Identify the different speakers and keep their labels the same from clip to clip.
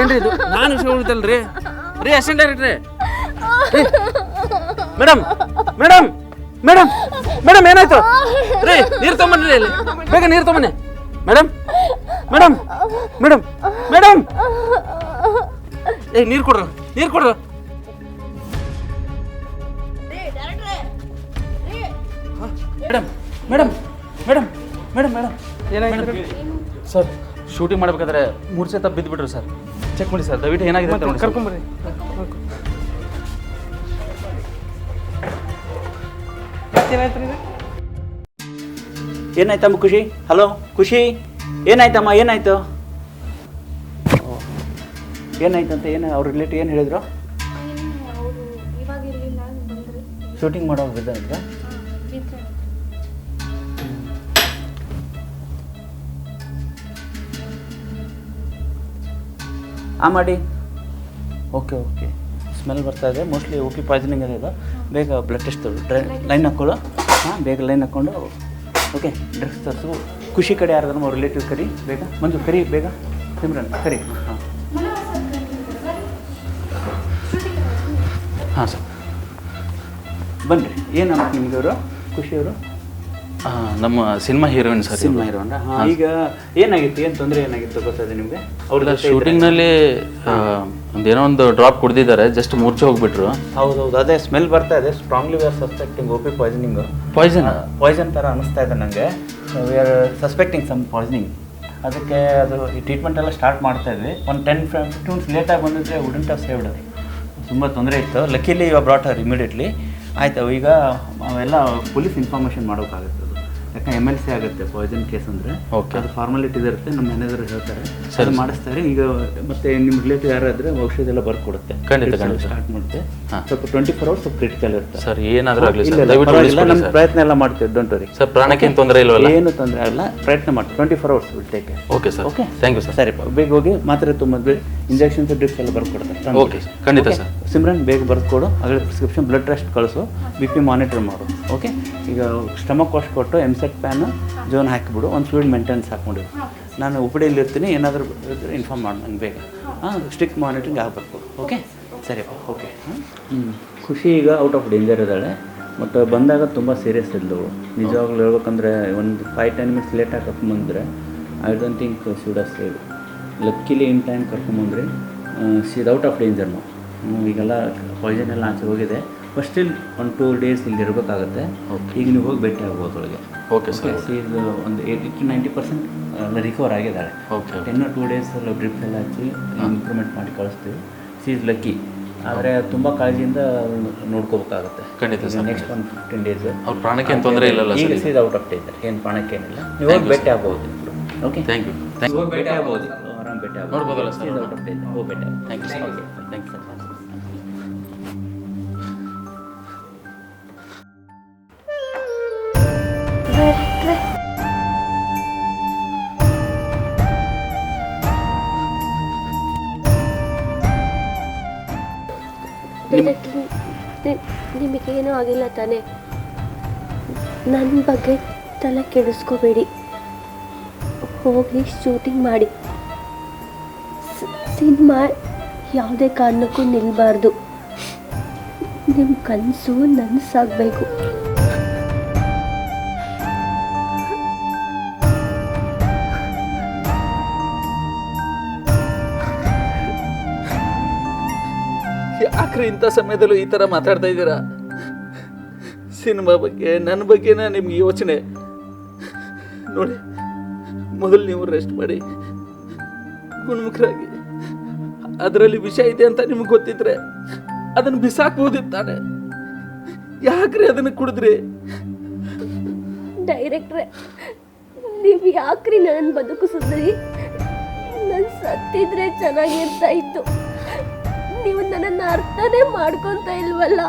Speaker 1: ಏನ್ರಿ ಇದು? ನಾನು ವಿಷಯ ಉಳಿತಲ್ರಿ? ರೀ assistant directory. Madam madam madam madam ಏನಾಯ್ತು? ರೀ ನೀರು ತಗೊಂಬನ್ರಿ ಇಲ್ಲಿ. ಬೇಗ ನೀರು ತಗೊಂಬನ್ನಿ. Madam madam madam madam. ಏ ನೀರು ಕೊಡ್ರಿ ನೀರು ಕೊಡ್ರು. Madam madam madam madam madam. ಏನಾಯ್ತು? ಸರ್ ಶೂಟಿಂಗ್ ಮಾಡ್ಬೇಕಾದ್ರೆ ಮೂರು ಸತ ಬಿದ್ದುಬಿಟ್ರು ಸರ್. ಚೆಕ್ ಮಾಡಿ ಸರ್ ದಯವಿಟ್ಟು ಏನಾಗಿದೆ ಅಂತ ನೋಡಿ ಸರ್.
Speaker 2: ಕರ್ಕೊಂಬರ್ರಿ ಮತ್ತೇನಾಯ್ತು ರೀ
Speaker 3: ಏನಾಯ್ತಮ್ಮ ಖುಷಿ? ಹಲೋ ಖುಷಿ? ಏನಾಯ್ತಮ್ಮ ಏನಾಯ್ತು? ಓ, ಏನಾಯ್ತಂತ ಏನು ಅವ್ರ ರಿಲೇಟಿವ್ ಏನು ಹೇಳಿದ್ರು?
Speaker 4: ಅವರು ಇವಾಗ ಇರಲಿಲ್ಲ ಬಂದರು.
Speaker 3: ಶೂಟಿಂಗ್ ಮಾಡೋ ಬಿದ್ದಂತ ಆ, ಮಾಡಿ. Okay okay. ಸ್ಮೆಲ್ ಬರ್ತಾ ಇದೆ. ಮೋಸ್ಟ್ಲಿ ಓಕೆ ಪಾಯ್ಸನಿಂಗ್ ಇದೆ ಇದು. ಬೇಗ ಬ್ಲಡ್ ಟೆಸ್ಟ್ ಡ್ರೈ ಲೈನ್ ಹಾಕ್ಕೊಳ್ಳೋ ಹಾಂ, ಬೇಗ ಲೈನ್ ಹಾಕ್ಕೊಂಡು ಓಕೆ. ಡ್ರೆಸ್ ತರಿಸು. ಖುಷಿ ಕಡೆ ಯಾರಾದ್ರೂ ಅವ್ರ ರಿಲೇಟಿವ್ ಕರಿ. ಬೇಗ. ಮಂಜು, ಕರಿ, ಬೇಗ. ಸಿಮ್ರನ್, ಕರಿ. ಹಾಂ. ಹಾಂ, ಸರ್. ಬನ್ನಿರಿ ಏನಮ್ಮ ನಿಮಗೆ ಅವರು ಖುಷಿಯವರು
Speaker 1: ನಮ್ಮ cinema heroine sir
Speaker 3: cinema heroine ಈಗ ಏನಾಗಿತ್ತು? ಏನು ತೊಂದರೆ ಏನಾಗಿತ್ತು ಗೊತ್ತದೆ ನಿಮಗೆ?
Speaker 1: ಅವ್ರ ಶೂಟಿಂಗ್ನಲ್ಲಿ ಒಂದೇನೋ ಒಂದು ಡ್ರಾಪ್ ಕುಡ್ದಿದ್ದಾರೆ ಜಸ್ಟ್ ಮೂರ್ಛೆ ಹೋಗ್ಬಿಟ್ರು.
Speaker 3: ಹೌದೌದು ಅದೇ ಸ್ಮೆಲ್ ಬರ್ತಾ ಇದೆ. Strongly we are suspecting OP poisoning
Speaker 1: poison
Speaker 3: poison ಥರ ಅನಿಸ್ತಾ ಇದೆ ನನಗೆ we are suspecting some poisoning ಅದಕ್ಕೆ ಅದು ಈ ಟ್ರೀಟ್ಮೆಂಟ್ ಎಲ್ಲ ಸ್ಟಾರ್ಟ್ ಮಾಡ್ತಾ ಇದ್ವಿ. ಒಂದು ಟೆನ್ ಫಿಫ್ಟೀನ್ ಲೇಟಾಗಿ ಬಂದಿದ್ರೆ ವುಡಂಟ್ ಆಫ್ ಸೇವ್ಡ್ ತುಂಬ ತೊಂದರೆ ಇತ್ತು. ಲಕ್ಕಿಲಿ ಇವಾಗ ಬ್ರಾಟ್ ಹರ್ ಇಮಿಡಿಯೇಟ್ಲಿ ಆಯ್ತು ಈಗ ಅವೆಲ್ಲ ಪೊಲೀಸ್ ಇನ್ಫಾರ್ಮೇಷನ್ ಮಾಡೋಕ್ಕಾಗುತ್ತೆ. ಯಾಕಂದ್ರೆ ಎಂ ಎಲ್ ಸಿ ಆಗುತ್ತೆ ಪಾಯ್ಸನ್ ಕೇಸ್ ಅಂದರೆ.
Speaker 1: ಓಕೆ
Speaker 3: ಅದು ಫಾರ್ಮಾಲಿಟಿ ಇರುತ್ತೆ ನಮ್ಮ ಮ್ಯಾನೇಜರ್ ಹೇಳ್ತಾರೆ. ಸರ್ ಮಾಡಿಸ್ತಾರೆ. ಈಗ ಮತ್ತೆ ನಿಮ್ಮ ರಿಲೇಟಿವ್ ಯಾರಾದರೆ ಔಷಧಿ ಎಲ್ಲ ಬರ್ಕೊಡುತ್ತೆ.
Speaker 1: ಖಂಡಿತ, ಖಂಡಿತ.
Speaker 3: ಸ್ಟಾರ್ಟ್ ಮಾಡುತ್ತೆ. ಸ್ವಲ್ಪ ಟ್ವೆಂಟಿ ಫೋರ್ ಅವರ್ಸ್ ಸ್ವಲ್ಪ ಕ್ರಿಟಿಕಲ್ ಇರುತ್ತೆ.
Speaker 1: ಸರ್ ಏನಾದರೂ ಆಗಲಿ
Speaker 3: ಇಲ್ಲ ನಮ್ಮ ಪ್ರಯತ್ನ ಎಲ್ಲ ಮಾಡ್ತೀವಿ ಡೋಂಟ್ ವರಿ
Speaker 1: ಸರ್ ಪ್ರಾಣಕ್ಕೆ ಏನು ತೊಂದರೆ ಇಲ್ಲ
Speaker 3: ಏನು ತೊಂದರೆ ಆಗಲ್ಲ ಪ್ರಯತ್ನ ಮಾಡಿ twenty four hours will take
Speaker 1: okay sir
Speaker 3: okay
Speaker 1: thank you sir
Speaker 3: ಸರಿ ಬೇಗ ಹೋಗಿ ಮಾತ್ರೆ ತುಂಬಿದ್ವಿ. ಇಂಜೆಕ್ಷನ್ಸ್ ಡ್ರಿಪ್ಸ್ ಎಲ್ಲ ಬರ್ಕೊಡ್ತಾರೆ.
Speaker 1: ಓಕೆ ಖಂಡಿತ ಸರ್
Speaker 3: ಸಿಮ್ರನ್ ಬೇಗ ಬರ್ಕೊಡು. ಆಗಲೇ ಪ್ರಿಸ್ಕ್ರಿಪ್ಷನ್ ಬ್ಲಡ್ ಟೆಸ್ಟ್ ಕಳಿಸು. ಬಿ ಪಿ ಮಾನಿಟರ್ ಮಾಡು. ಓಕೆ ಈಗ ಸ್ಟಮಕ್ ವಾಶ್ ಕೊಟ್ಟು ಎಮ್ಸೆಟ್ ಪ್ಯಾನ್ ಜೋನ್ ಹಾಕಿಬಿಡು, ಒಂದು ಫ್ಲೂಯಿಡ್ ಮೇಂಟೆನೆನ್ಸ್ ಹಾಕ್ಕೊಂಡಿರು ನಾನು ಉಪಡಿಯಲ್ಲಿ ಇರ್ತೀನಿ, ಏನಾದರೂ ಇದ್ರೆ ಇನ್ಫಾರ್ಮ್ ಮಾಡಿ, ನಂಗೆ ಬೇಗ ಹಾಂ ಸ್ಟ್ರಿಕ್ಟ್ ಮಾನಿಟ್ರಿಂಗ್ ಆಗಬೇಕು. ಓಕೆ ಸರಿ ಓಕೆ ಹ್ಞೂ ಖುಷಿ ಈಗ ಔಟ್ ಆಫ್ ಡೇಂಜರ್ ಇದ್ದಾಳೆ. ಮತ್ತು ಬಂದಾಗ ತುಂಬ ಸೀರಿಯಸ್ ಇದ್ದವು ನಿಜವಾಗ್ಲೂ ಹೇಳ್ಬೇಕಂದ್ರೆ ಒಂದು ಫೈವ್ ಟೆನ್ ಮಿನಿಟ್ಸ್ ಲೇಟಾಗಿ ಕರ್ಕೊಂಬಂದ್ರೆ I don't think should save luckily in time ಕರ್ಕೊಂಬಂದ್ರಿ ಸಿದ್ ಔಟ್ ಆಫ್ ಡೇಂಜರ್ ನಾವು ಈಗೆಲ್ಲ ಪಾಯ್ಸನ್ ಎಲ್ಲ ಆಚೆ ಹೋಗಿದೆ. ಬಟ್ ಸ್ಟಿಲ್ ಒಂದು ಟೂ ಡೇಸ್ ಇಲ್ಲಿ ಇರಬೇಕಾಗುತ್ತೆ. ಈಗ ನೀವು ಹೋಗಿ ಭೇಟಿ ಆಗ್ಬೋದು ಒಳಗೆ
Speaker 1: ಓಕೆ ಸರ್
Speaker 3: ಇದು ಒಂದು ಏಯ್ಟಿ ಟು ನೈಂಟಿ ಪರ್ಸೆಂಟ್ ಎಲ್ಲ ರಿಕವರ್ ಆಗಿದ್ದಾಳೆ
Speaker 1: ಓಕೆ
Speaker 3: ಇನ್ನೂ ಟೂ ಡೇಸ್ ಎಲ್ಲ ಡ್ರಿಪ್ ಎಲ್ಲ ಹಚ್ಚಿ ಇಂಪ್ರೂವ್ಮೆಂಟ್ ಮಾಡಿ ಕಳಿಸ್ತೀವಿ. ಸೀಸ್ ಲಕ್ಕಿ ಆದರೆ ತುಂಬ ಕಾಳಜಿಯಿಂದ ನೋಡ್ಕೋಬೇಕಾಗುತ್ತೆ.
Speaker 1: ಖಂಡಿತ ಸರ್
Speaker 3: ನೆಕ್ಸ್ಟ್ ಒಂದು ಫಿಫ್ಟೀನ್ ಡೇಸ್
Speaker 1: ಅವ್ರ ಪ್ರಾಣಕ್ಕೆ ಏನು ತೊಂದರೆ ಇಲ್ಲ
Speaker 3: ಈಗ ಸೀಸ್ ಔಟ್ ಆಫ್ ಡೇಂಜರ್ ಏನು ಪ್ರಾಣಕ್ಕೆ ಏನಿಲ್ಲ. ನೀವು ಹೋಗಿ ಭೇಟಿ ಆಗ್ಬೋದು. ಓಕೆ
Speaker 1: ಥ್ಯಾಂಕ್ ಯು ಥ್ಯಾಂಕ್
Speaker 3: ಹೋಗಿ ಭೇಟಿ ಆಗ್ಬೋದು. ಆರಾಮ್ ಭೇಟಿ ಆಗ್ಬೋದು
Speaker 1: ನೋಡ್ಬೋದಲ್ಲ ಸರ್?
Speaker 3: ಔಟ್ ಆಫ್ ಡೇಂಜರ್ ಹೋಗಿ ಭೇಟಿ ಆಗ್ಬೋದು.
Speaker 1: Thank you sir
Speaker 3: okay
Speaker 1: thank you sir
Speaker 4: ನಿಮಗೇನೂ ಆಗಿಲ್ಲ ತಾನೆ. ನನ್ನ ಬಗ್ಗೆ ತಲೆ ಕೆಡಿಸ್ಕೋಬೇಡಿ. ಹೋಗಿ ಶೂಟಿಂಗ್ ಮಾಡಿ. ಸಿನಿಮಾ ಯಾವುದೇ ಕಾರಣಕ್ಕೂ ನಿಲ್ಲಬಾರ್ದು ನಿಮ್ಮ ಕನಸು ನನಸಾಗಬೇಕು.
Speaker 1: ಯಾಕ್ರಿ ಇಂಥ ಸಮಯದಲ್ಲೂ ಈ ಥರ ಮಾತಾಡ್ತಾ ಇದ್ದೀರಾ? ಸಿನಿಮಾ ಬಗ್ಗೆ, ನನ್ನ ಬಗ್ಗೆನೇ ನಿಮ್ಗೆ ಯೋಚನೆ. ನೋಡಿ, ಮೊದಲು ನೀವು ರೆಸ್ಟ್ ಮಾಡಿ, ಗುಣಮುಖರಾಗಿ. ಅದರಲ್ಲಿ ವಿಷ ಇದೆ ಅಂತ ನಿಮ್ಗೆ ಗೊತ್ತಿದ್ರೆ ಅದನ್ನು ಬಿಸಾಕ್ಬೋದಿತ್ತಾನೆ. ಯಾಕ್ರಿ ಅದನ್ನು ಕುಡಿದ್ರಿ?
Speaker 4: ಡೈರೆಕ್ಟ್ರೆ, ನೀವು ಯಾಕ್ರಿ ನನ್ನ ಬದುಕಿಸಿದ್ರಿ? ನಾನು ಸತ್ತಿದ್ರೆ ಚೆನ್ನಾಗಿರ್ತಾ ಇತ್ತು. ನೀವು ನನ್ನನ್ನು ಅರ್ಥನೇ ಮಾಡ್ಕೊಂತ ಇಲ್ವಲ್ಲ?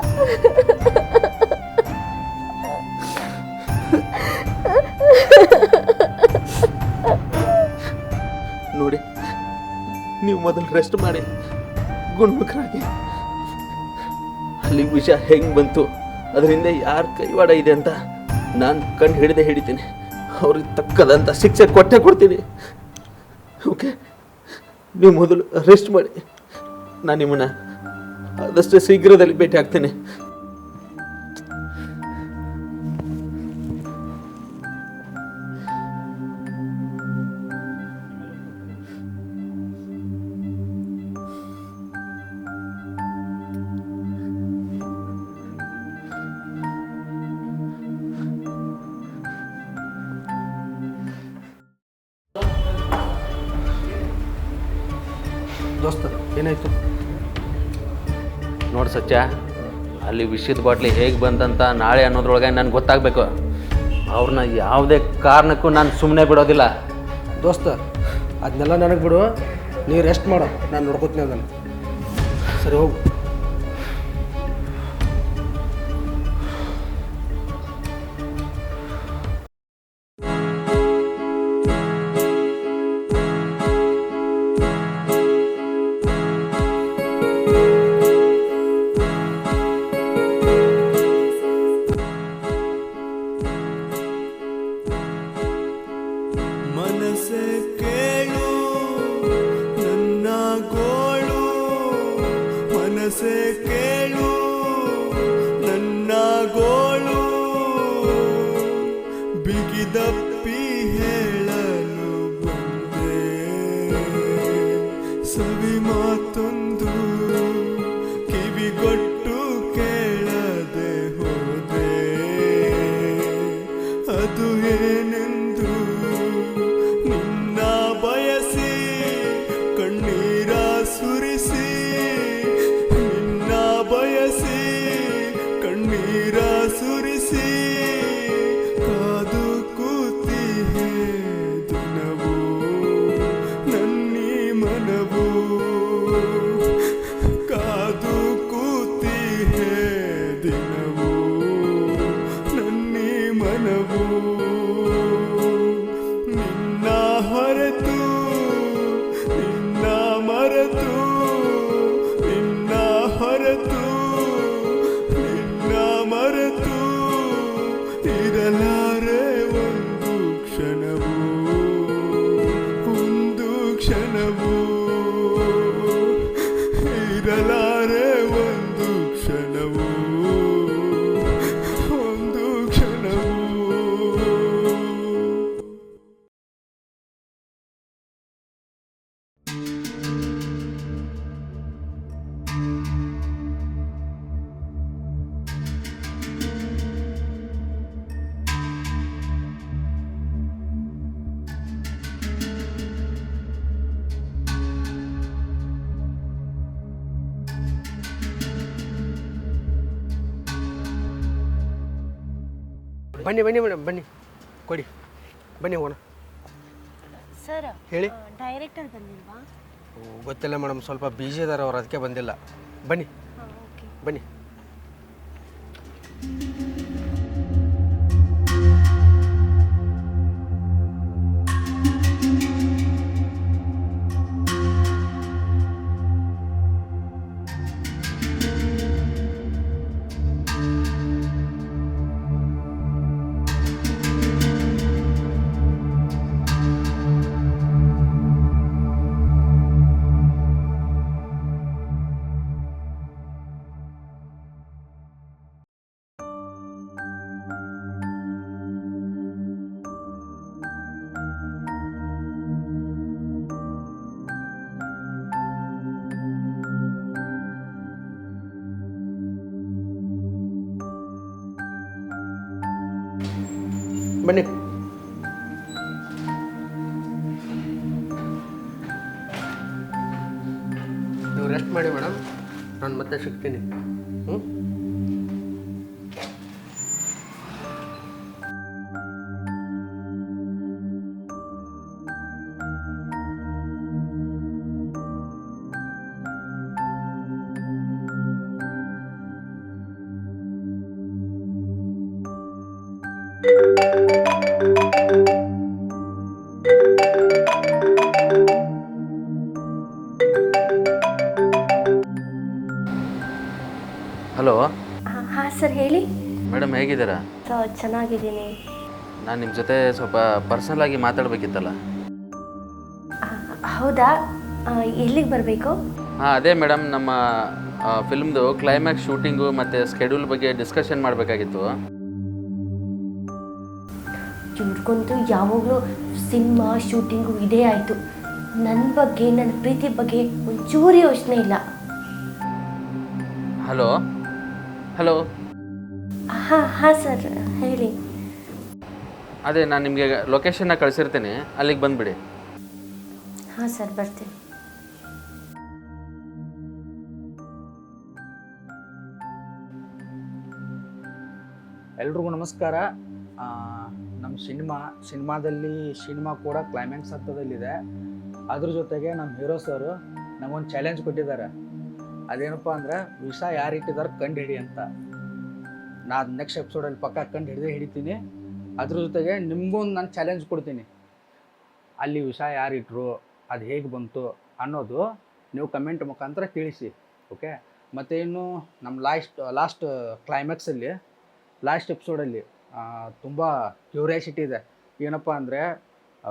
Speaker 1: ನೋಡಿ, ನೀವು ಮೊದಲು ರೆಸ್ಟ್ ಮಾಡಿ, ಗುಣಮುಖರಾಗಿ. ಅಲ್ಲಿಗೆ ವಿಷಯ ಹೆಂಗೆ ಬಂತು, ಅದರಿಂದ ಯಾರ ಕೈವಾಡ ಇದೆ ಅಂತ ನಾನು ಕಂಡು ಹಿಡಿದೇ ಹಿಡಿತೀನಿ. ಅವ್ರಿಗೆ ತಕ್ಕದಂಥ ಶಿಕ್ಷೆ ಕೊಟ್ಟೆ ಕೊಡ್ತೀನಿ. ಓಕೆ ನೀವು ಮೊದಲು ರೆಸ್ಟ್ ಮಾಡಿ. ನಾನು ನಿಮ್ಮನ್ನ ಆದಷ್ಟು ಶೀಘ್ರದಲ್ಲಿ ಭೇಟಿ ಆಗ್ತೇನೆ.
Speaker 2: ದೋಸ್ತ ಏನಾಯ್ತು?
Speaker 1: ನೋಡಿ ಸತ್ಯ. ಅಲ್ಲಿ ವಿಷಿದ್ ಬಾಟ್ಲಿ ಹೇಗೆ ಬಂದಂತ ನಾಳೆ ಅನ್ನೋದ್ರೊಳಗೆ ನನಗೆ ಗೊತ್ತಾಗಬೇಕು. ಅವ್ರನ್ನ ಯಾವುದೇ ಕಾರಣಕ್ಕೂ ನಾನು ಸುಮ್ಮನೆ ಬಿಡೋದಿಲ್ಲ.
Speaker 2: ದೋಸ್ತ ಅದನ್ನೆಲ್ಲ ನನಗೆ ಬಿಡು. ನೀ ರೆಸ್ಟ್ ಮಾಡು. ನಾನು ನೋಡ್ಕೋತೀನಿ ಅದನ್ನು ಸರಿ, ಹೋಗು.
Speaker 5: Angela.
Speaker 2: ಬನ್ನಿ ಬನ್ನಿ ಮೇಡಮ್ ಬನ್ನಿ. ಕೊಡಿ. ಬನ್ನಿ ಹೋಗೋಣ.
Speaker 6: ಸರ್
Speaker 2: ಹೇಳಿ.
Speaker 6: ಡೈರೆಕ್ಟರ್ ಬಂದಿಲ್ವಾ?
Speaker 2: ಓ, ಗೊತ್ತಿಲ್ಲ ಮೇಡಮ್ ಸ್ವಲ್ಪ ಬಿಜಿ ಇದಾರೆ ಅವ್ರು ಅದಕ್ಕೆ ಬಂದಿಲ್ಲ. ಬನ್ನಿ. ಬನ್ನಿ. ಬನ್ನಿ. ನೀವು ರೆಸ್ಟ್ ಮಾಡಿ ಮೇಡಮ್ ನಾನು ಮತ್ತೆ ಸಿಗ್ತೀನಿ. ಹ್ಞೂ
Speaker 1: ಹಲೋ?
Speaker 6: ಹಾಂ ಸರ್ ಹೇಳಿ.
Speaker 1: ಮೇಡಮ್ ಹೇಗಿದ್ದೀರಾ?
Speaker 6: ಸರ್ ಚೆನ್ನಾಗಿದ್ದೀನಿ.
Speaker 1: ನಾನು ನಿಮ್ಮ ಜೊತೆ ಸ್ವಲ್ಪ ಪರ್ಸನಲ್ ಆಗಿ ಮಾತಾಡಬೇಕಿತ್ತಲ್ಲ.
Speaker 6: ಆ, ಹೌದಾ? ಎಲ್ಲಿಗೆ ಬರಬೇಕು?
Speaker 1: ಹಾಂ ಅದೇ ಮೇಡಮ್ ನಮ್ಮ ಫಿಲ್ಮ್ದು ಕ್ಲೈಮ್ಯಾಕ್ಸ್ ಶೂಟಿಂಗು ಮತ್ತು ಸ್ಕೆಡ್ಯೂಲ್ ಬಗ್ಗೆ ಡಿಸ್ಕಷನ್ ಮಾಡಬೇಕಾಗಿತ್ತು.
Speaker 6: ಇವ್ರಿಗಂತೂ ಯಾವಾಗಲೂ ಸಿನಿಮಾ ಶೂಟಿಂಗು ಇದೇ ಆಯಿತು. ನನ್ನ ಬಗ್ಗೆ ನನ್ನ ಪ್ರೀತಿ ಬಗ್ಗೆ ಒಂಚೂರು ಯೋಚನೆ ಇಲ್ಲ.
Speaker 1: ಹಲೋ? ಹಲೋ.
Speaker 6: ಹಾಂ ಹಾಂ ಸರ್ ಹೇಳಿ.
Speaker 1: ಅದೇ ನಾನು ನಿಮಗೆ ಲೊಕೇಶನ್ನ ಕಳಿಸಿರ್ತೀನಿ. ಅಲ್ಲಿಗೆ ಬಂದುಬಿಡಿ.
Speaker 6: ಹಾಂ ಸರ್ ಬರ್ತೀನಿ.
Speaker 7: ಎಲ್ರಿಗೂ ನಮಸ್ಕಾರ. ನಮ್ಮ ಸಿನಿಮಾ ಸಿನಿಮಾದಲ್ಲಿ ಸಿನಿಮಾ ಕೂಡ ಕ್ಲೈಮ್ಯಾಕ್ಸ್ ಹಂತದಲ್ಲಿದೆ ಅದ್ರ ಜೊತೆಗೆ ನಮ್ಮ ಹೀರೋ ಸರ್ ನಮಗೊಂದು ಚಾಲೆಂಜ್ ಕೊಟ್ಟಿದ್ದಾರೆ. ಅದೇನಪ್ಪ ಅಂದ್ರೆ ವಿಷ ಯಾರು ಇಟ್ಟಿದ್ದಾರೆ ಕಂಡು ಹಿಡಿ ಅಂತ. ನಾನು ನೆಕ್ಸ್ಟ್ ಎಪಿಸೋಡಲ್ಲಿ ಪಕ್ಕ ಕಂಡು ಹಿಡಿದೇ ಹಿಡಿತೀನಿ. ಅದ್ರ ಜೊತೆಗೆ ನಿಮಗೂ ನಾನು ಚಾಲೆಂಜ್ ಕೊಡ್ತೀನಿ. ಅಲ್ಲಿ ವಿಷ ಯಾರಿಟ್ರು ಅದು ಹೇಗೆ ಬಂತು ಅನ್ನೋದು ನೀವು ಕಮೆಂಟ್ ಮುಖಾಂತರ ತಿಳಿಸಿ ಓಕೆ ಮತ್ತು ಇನ್ನು ನಮ್ಮ ಲಾಸ್ಟ್ ಲಾಸ್ಟ್ ಕ್ಲೈಮ್ಯಾಕ್ಸಲ್ಲಿ ಲಾಸ್ಟ್ ಎಪಿಸೋಡಲ್ಲಿ ತುಂಬ ಕ್ಯೂರಿಯಾಸಿಟಿ ಇದೆ. ಏನಪ್ಪ ಅಂದರೆ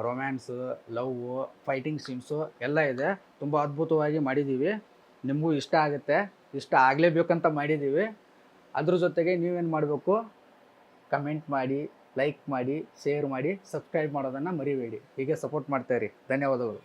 Speaker 7: ರೊಮ್ಯಾನ್ಸು ಲವ್ ಫೈಟಿಂಗ್ ಸೀನ್ಸು ಎಲ್ಲ ಇದೆ. ತುಂಬ ಅದ್ಭುತವಾಗಿ ಮಾಡಿದ್ದೀವಿ ನಿಮಗೂ ಇಷ್ಟ ಆಗುತ್ತೆ, ಇಷ್ಟ ಆಗಲೇಬೇಕಂತ ಮಾಡಿದ್ದೀವಿ ಅದ್ರ ಜೊತೆಗೆ ನೀವೇನು ಮಾಡಬೇಕು? ಕಮೆಂಟ್ ಮಾಡಿ ಲೈಕ್ ಮಾಡಿ ಶೇರ್ ಮಾಡಿ ಸಬ್ಸ್ಕ್ರೈಬ್ ಮಾಡೋದನ್ನು ಮರಿಬೇಡಿ. ಹೀಗೆ ಸಪೋರ್ಟ್ ಮಾಡ್ತಾಯಿರಿ ಧನ್ಯವಾದಗಳು.